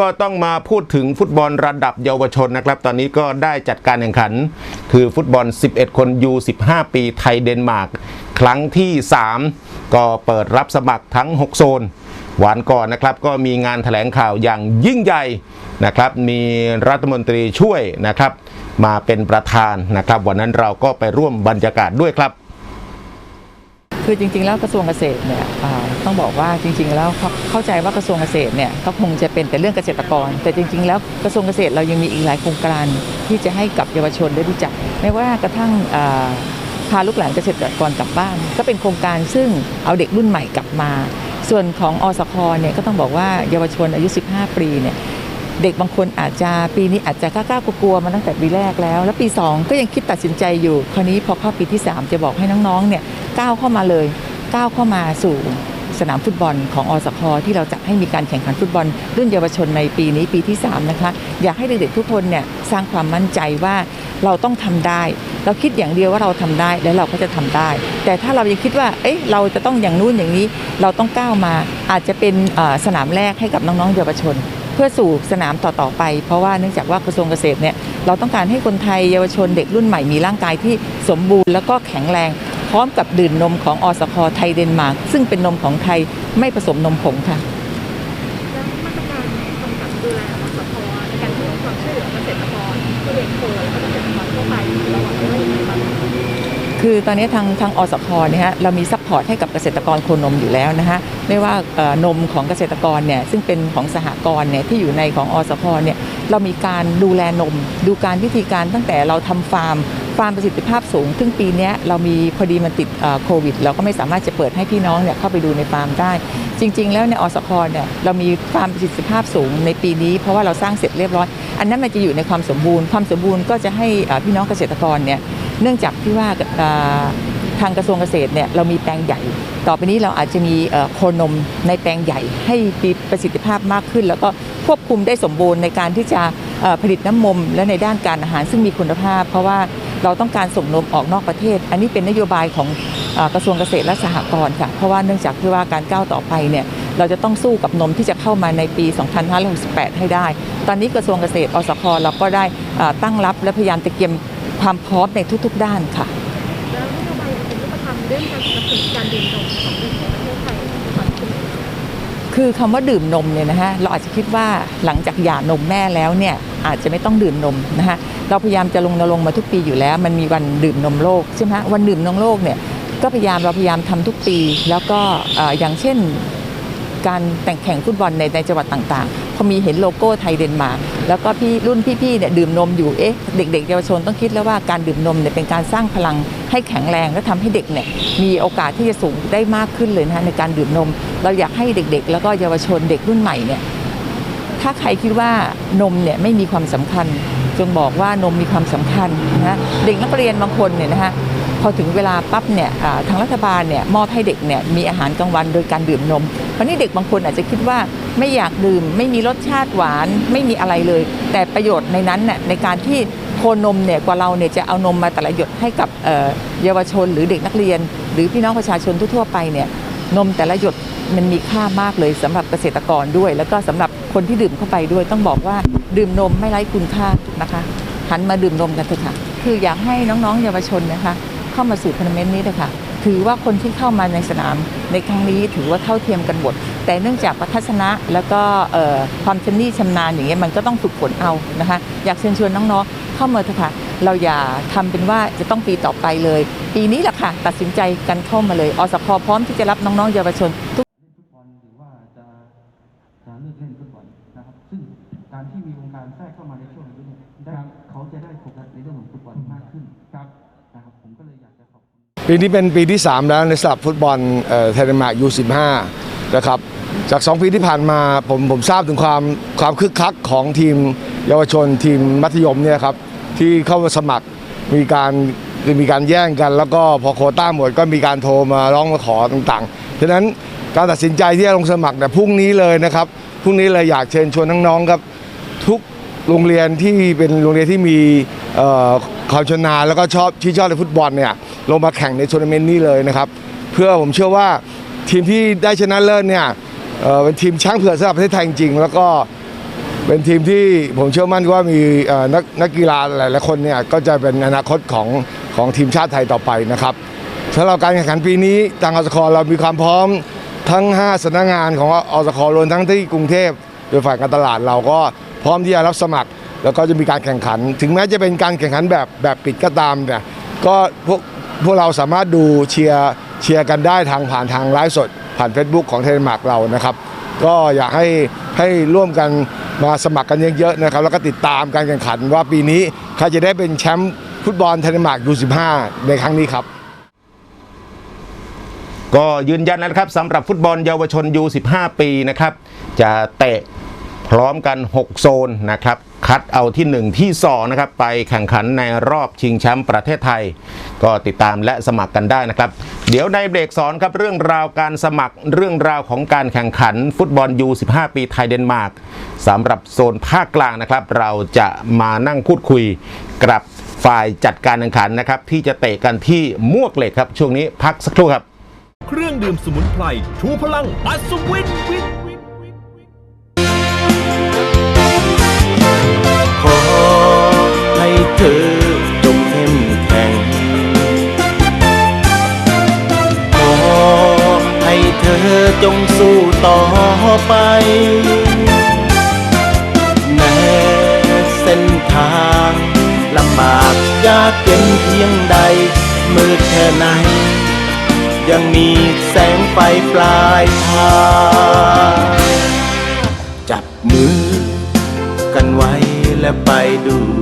ก็ต้องมาพูดถึงฟุตบอลระดับเยาวชนนะครับ ตอนนี้ก็ได้จัดการแข่งขัน คือฟุตบอล 11 คน U15 ปีไทยเดนมาร์กครั้งที่ 3 ก็เปิดรับสมัครทั้ง 6 โซน หวานก่อนนะครับ ก็มีงานแถลงข่าวอย่างยิ่งใหญ่นะครับ มีรัฐมนตรีช่วยนะครับ มาเป็นประธานนะครับ วันนั้นเราก็ไปร่วมบรรยากาศด้วยครับ คือจริงๆแล้วกระทรวงเกษตรเนี่ยต้องบอกว่าจริง ๆ แล้วเข้าใจว่ากระทรวงเกษตรเนี่ยก็คงจะเป็นแต่เรื่องเกษตรกร แต่จริง ๆ แล้วกระทรวงเกษตรเรายังมีอีกหลายโครงการที่จะให้กับเยาวชนได้รู้จักไม่ว่ากระทั่งพาลูกหลานเกษตรกรกลับบ้าน ก็เป็นโครงการซึ่งเอาเด็กรุ่นใหม่กลับมา ส่วนของอสคเนี่ยก็ต้องบอกว่าเยาวชนอายุ 15 ปีเนี่ยเด็กบางคนอาจจะปีนี้อาจจะกล้ากลัวๆมาตั้งแต่ปีแรกแล้ว แล้วปี 2 ก็ยังคิดตัดสินใจอยู่ คราวนี้พอเข้าปีที่ 3 จะบอกให้น้องๆเนี่ย ก้าวเข้ามาเลย ก้าวเข้ามาสู่สนามฟุตบอลของอสคที่เราจะให้มีการแข่งขันฟุตบอลรุ่นเยาวชนในปีนี้ปีที่ 3 นะคะ อยากให้เด็กๆทุกคนเนี่ยสร้างความมั่นใจว่าเราต้องทำได้ เราคิดอย่างเดียวว่าเราทำได้และเราก็จะทำได้ แต่ถ้าเรายังคิดว่าเอ๊ะเราจะต้องอย่างนู้นอย่างนี้เราต้องก้าวมาอาจจะเป็นสนามแรกให้กับน้องๆเยาวชน เพื่อสู่สนามต่อๆไป เพราะว่าเนื่องจากว่ากระทรวงเกษตรเนี่ยเราต้องการให้คนไทยเยาวชนเด็กรุ่นใหม่มีร่างกายที่สมบูรณ์แล้วก็แข็งแรง พร้อมกับดื่มนมของอสคไทยเดนมาร์กซึ่งเป็นนมของไทยไม่ผสมนมผงค่ะแล้วมาตรการกำกับดูแลอสพในการให้ความช่วยเหลือเกษตรกรผู้เด็กโตและเกษตรกรทั่วไปเราหวังว่าอย่างไรบ้างคือตอนนี้ทางทางอสคเนี่ยฮะเรามีซัพพอร์ตให้กับเกษตรกรโคนมอยู่แล้วนะฮะไม่ว่าเอ่อนมของเกษตรกรเนี่ยซึ่งเป็นของสหกรณ์เนี่ยที่อยู่ในของอสคเนี่ยเรามีการดูแลนม ดูการวิธีการตั้งแต่เราทำฟาร์ม ฟาร์มประสิทธิภาพสูง ซึ่งปีนี้เรามีพอดีมันติดโควิด เราก็ไม่สามารถจะเปิดให้พี่น้องเนี่ยเข้าไปดูในฟาร์มได้ จริง ๆ แล้วในอสคเนี่ยเรามีฟาร์มประสิทธิภาพสูงในปีนี้เพราะว่าเราสร้างเสร็จเรียบร้อย อันนั้นมันจะอยู่ในความสมบูรณ์ ความสมบูรณ์ก็จะให้พี่น้องเกษตรกรเนี่ยเนื่องจากที่ว่าทางกระทรวงเกษตรเนี่ยเรามีแปลงใหญ่ ต่อไปนี้เราอาจจะมีโคนมในแปลงใหญ่ ให้มีประสิทธิภาพมากขึ้น แล้วก็ควบคุมได้สมบูรณ์ในการที่จะผลิตน้ำนมและในด้านการอาหารซึ่งมีคุณภาพ เพราะว่า เราต้องการส่งนมออกนอกประเทศ อันนี้เป็นนโยบายของกระทรวงเกษตรและสหกรณ์ค่ะ เพราะว่าเนื่องจากที่ว่าการก้าวต่อไปเนี่ยเราจะต้องสู้กับนมที่จะเข้ามาในปี 2568 ให้ได้ ตอนนี้กระทรวงเกษตรอสคเราก็ได้ตั้งรับและพยายามจะเตรียมความพร้อมในทุกๆ ด้านค่ะ แล้วนโยบายเป็นรูปธรรมเรื่องการสนับสนุนการดื่มนมของ คือคำว่าดื่มนมเนี่ยนะฮะเราอาจจะคิดว่าหลังจากหย่านมแม่แล้วเนี่ยอาจจะไม่ต้องดื่มนมนะฮะเราพยายามจะลงนรงมาทุกปีอยู่แล้ว มันมีวันดื่มนมโลกใช่ไหมฮะวันดื่มนมโลกเนี่ยก็พยายามเราพยายามทำทุกปี แล้วก็อย่างเช่น การแต่งแข่งฟุตบอลในในจังหวัดต่างๆพอมีเห็นโลโก้ไทยเดนมาร์กแล้วก็พี่รุ่นพี่ๆเนี่ยดื่มนมอยู่เอ๊ะเด็ก ๆ เยาวชนต้องคิดแล้วว่าการดื่มนมเนี่ยเป็นการสร้างพลังให้แข็งแรงและทำให้เด็กเนี่ยมีโอกาสที่จะสูงได้มากขึ้นเลยนะฮะในการดื่มนม เราอยากให้เด็ก ๆ แล้วก็เยาวชนเด็กรุ่นใหม่เนี่ยถ้าใครคิดว่านมเนี่ยไม่มีความสำคัญจงบอกว่านมมีความสำคัญนะฮะเด็กนักเรียนบางคนเนี่ยนะฮะ พอถึงเวลาปั๊บเนี่ยทางรัฐบาลเนี่ยมอบให้เด็กเนี่ยมีอาหารกลางวันโดยการดื่มนมคราวนี้เด็กบางคนอาจจะคิดว่าไม่อยากดื่ม ไม่มีรสชาติหวานไม่มีอะไรเลย แต่ประโยชน์ในนั้นเนี่ยในการที่โคนมเนี่ยกว่าเราเนี่ยจะเอานมมาแต่ละหยดให้กับเยาวชนหรือเด็กนักเรียน หรือพี่น้องประชาชนทั่วๆไปเนี่ยนมแต่ละหยดมันมีค่ามากเลยสำหรับเกษตรกรด้วย แล้วก็สำหรับคนที่ดื่มเข้าไปด้วย ต้องบอกว่าดื่มนมไม่ไร้คุณค่านะคะหันมาดื่มนมกันเถอะค่ะ คืออยากให้น้องๆ เยาวชนนะคะ เข้ามาสู่ทัวร์นาเมนต์นี้เลยค่ะ ถือว่าคนที่เข้ามาในสนามในครั้งนี้ถือว่าเท่าเทียมกันหมด แต่เนื่องจากทัศนะแล้วก็ความชำนิชำนาญอย่างเงี้ยมันก็ต้องฝึกฝนเอานะคะ อยากเชิญชวนน้องๆ เข้ามาเถอะค่ะ เราอย่าทำเป็นว่าจะต้องปีต่อไปเลย ปีนี้แหละค่ะ ตัดสินใจกันเข้ามาเลย อสพพร้อมที่จะรับน้องๆเยาวชนทุกเลือว่าจะจะเลิกเล่นฟุตบอลนะครับ ซึ่งการที่มีวงการแทรกเข้ามาในช่วงนี้เนี่ยเขาจะได้โฟกัสในเรื่องของฟุตบอลมากขึ้นครับ นะครับผมก็เลยอยากจะขอบคุณปีนี้เป็นปีที่ 3 แล้วในสลับฟุตบอลเอ่อไทยเดนมาร์กยู15นะครับจาก 2 ปีที่ผ่านมาผมผมทราบถึงความความคึกคักของทีมเยาวชนทีมมัธยมเนี่ยครับที่เข้ามาสมัครมีการมีการแย่งกัน แล้วก็พอโคต้าหมดก็มีการโทรมาร้องมาขอต่างๆฉะนั้นการตัดสินใจที่จะลงสมัครเนี่ยพรุ่งนี้เลยนะครับพรุ่งนี้เลยอยากเชิญชวนน้องๆครับทุกโรงเรียนที่เป็นโรงเรียนที่มีเอ่อ ความชนาแล้วก็ชอบที่ชอบในฟุตบอลเนี่ยลงมาแข่งในทัวร์นาเมนต์นี้เลยนะครับ เพื่อผมเชื่อว่าทีมที่ได้ชนะเลิศเนี่ยเเป็นทีมช้างเผือกสำหรับประเทศไทยจริง แล้วก็เป็นทีมที่ผมเชื่อมั่นว่ามีนักนักกีฬาหลายๆคนเนี่ยก็จะเป็นอนาคตของของทีมชาติไทยต่อไปนะครับสำหรับการแข่งขันปีนี้ทางอสคเรามีความพร้อมทั้ง 5สำนักงานของอสครวมทั้งที่กรุงเทพโดยฝ่ายการตลาดเราก็พร้อมที่จะรับสมัคร แล้วก็จะมีการแข่งขัน ถึงแม้จะเป็นการแข่งขันแบบแบบปิดก็ตามเนี่ยก็พวกพวกเราสามารถดูเชียร์เชียร์กันได้ทางผ่านทางไลฟ์สด ผ่าน Facebook ของเทเลมาร์กเรานะครับ ก็อยากให้ให้ร่วมกันมาสมัครกันเยอะๆนะครับ แล้วก็ติดตามการแข่งขันว่าปีนี้ใครจะได้เป็นแชมป์ฟุตบอลเทนมาร์กยู15 ในครั้งนี้ครับ ก็ยืนยันนะครับสำหรับฟุตบอลเยาวชน U15 ปีนะครับ จะเตะ พร้อมกัน 6 โซนนะครับ คัดเอาที่ 1 ที่ 2 นะครับ ไปแข่งขันในรอบชิงแชมป์ประเทศไทย ก็ติดตามและสมัครกันได้นะครับ เดี๋ยวในเบรกสอนครับเรื่องราวการสมัครเรื่องราวของการแข่งขันฟุตบอล U15 ปีไทยเดนมาร์กสำหรับโซนภาคกลางนะครับ เราจะมานั่งพูดคุยกับฝ่ายจัดการแข่งขันนะครับ ที่จะเตะกันที่มวกเหล็กครับ ช่วงนี้พักสักครู่ครับ เครื่องดื่มสมุนไพรชูพลังอัศวิน ธอจงสู้ต่อไป แม้เส้นทางลำบากยากเย็นเพียงใด มืดแค่ไหน ยังมีแสงไฟปลายทางจับมือกันไว้และไปด้วย